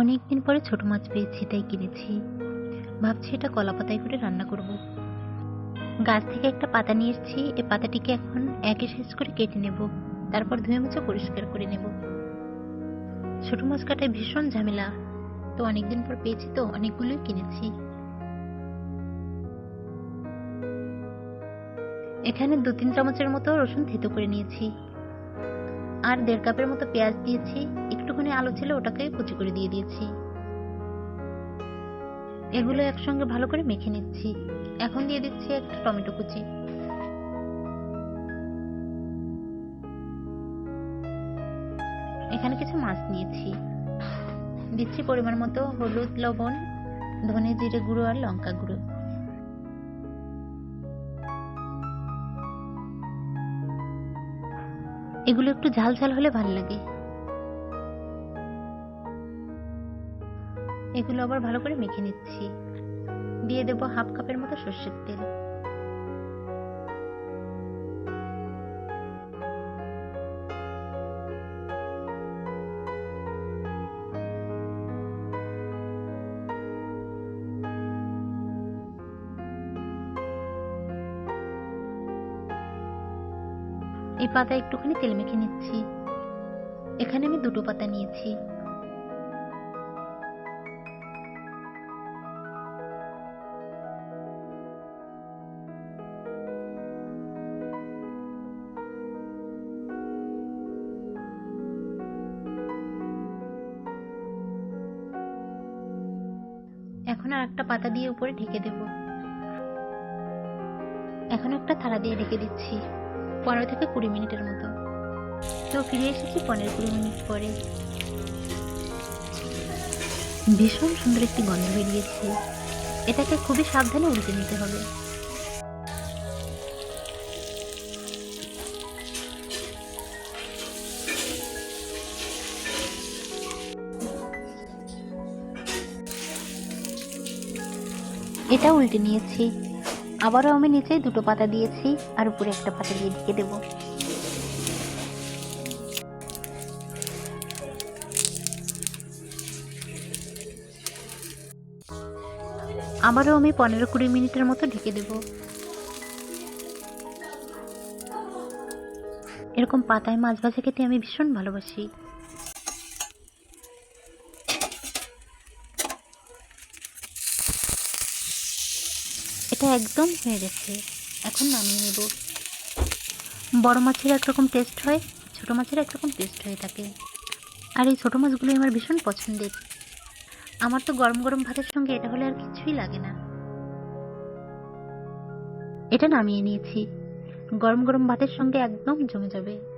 অনেক দিন পরে ছোট মাছ পেয়েছি, তাই কিনেছি। ভাবছি এটা কলা পাতায় করে রান্না করব। গাছ থেকে একটা পাতা নিয়ে এসেছি এই পাতাটিকে এখন একই সাইজ করে কেটে নেব। তারপর ধুয়ে মুছে পরিষ্কার করে নেব। ছোট মাছ কাটায় ভীষণ ঝামেলা। তো অনেকদিন পর পেয়েছি, তো অনেকগুলোই কিনেছি। এখানে দু তিন চামচের মতো রসুন থেতো করে নিয়েছি। আর দেড় কাপের মতো পেঁয়াজ দিয়েছি। একটুখানি আলু ছিল, ওটাকে কুচি করে দিয়ে দিয়েছি। এগুলো একসঙ্গে ভালো করে মেখে নিচ্ছি। এখন দিয়ে দিচ্ছি একটা টমেটো কুচি। এখানে কিছু মাছ নিয়েছি। দিচ্ছি পরিমাণ মতো হলুদ, লবণ, ধনে জিরে গুঁড়ো আর লঙ্কা গুঁড়ো। এগুলো একটু ঝাল ঝাল হলে ভালো লাগে। এগুলো আবার ভালো করে মেখে নিচ্ছি। দিয়ে দেবো হাফ কাপের মতো সর্ষের তেল। এই পাতা একটুখানি তেল মেখে নিচ্ছি। এখানে আমি দুটো পাতা নিয়েছি। এখন আর একটা পাতা দিয়ে উপরে ঢেকে দেব। এখন একটা থালা দিয়ে ঢেকে দিচ্ছি। পনেরো থেকে কুড়ি মিনিটের মতো। তো ফিরে এসেছি পনেরো কুড়ি মিনিট পরে। ভীষণ সুন্দর একটি গন্ধ বেরিয়েছে। এটাকে খুবই সাবধানে উল্টে নিতে হবে। এটা উল্টে নিয়েছি। আবারও আমি নিচে দুটো পাতা দিয়েছি আর উপরে একটা পাতা দিয়ে ঢেকে দেব। আবারও আমি পনেরো কুড়ি মিনিটের মতো ঢেকে দেব। এরকম পাতায় মাছ ভাজা খেতে আমি ভীষণ ভালোবাসি। এটা একদম হয়ে গেছে। এখন নামিয়ে নেব। বড় মাছের একরকম টেস্ট হয়, ছোট মাছের একরকম টেস্ট হয়ে থাকে। আর এই ছোটো মাছগুলো আমার ভীষণ পছন্দের। আমার তো গরম গরম ভাতের সঙ্গে এটা হলে আর কিছুই লাগে না। এটা নামিয়ে নিয়েছি। গরম গরম ভাতের সঙ্গে একদম জমে যাবে।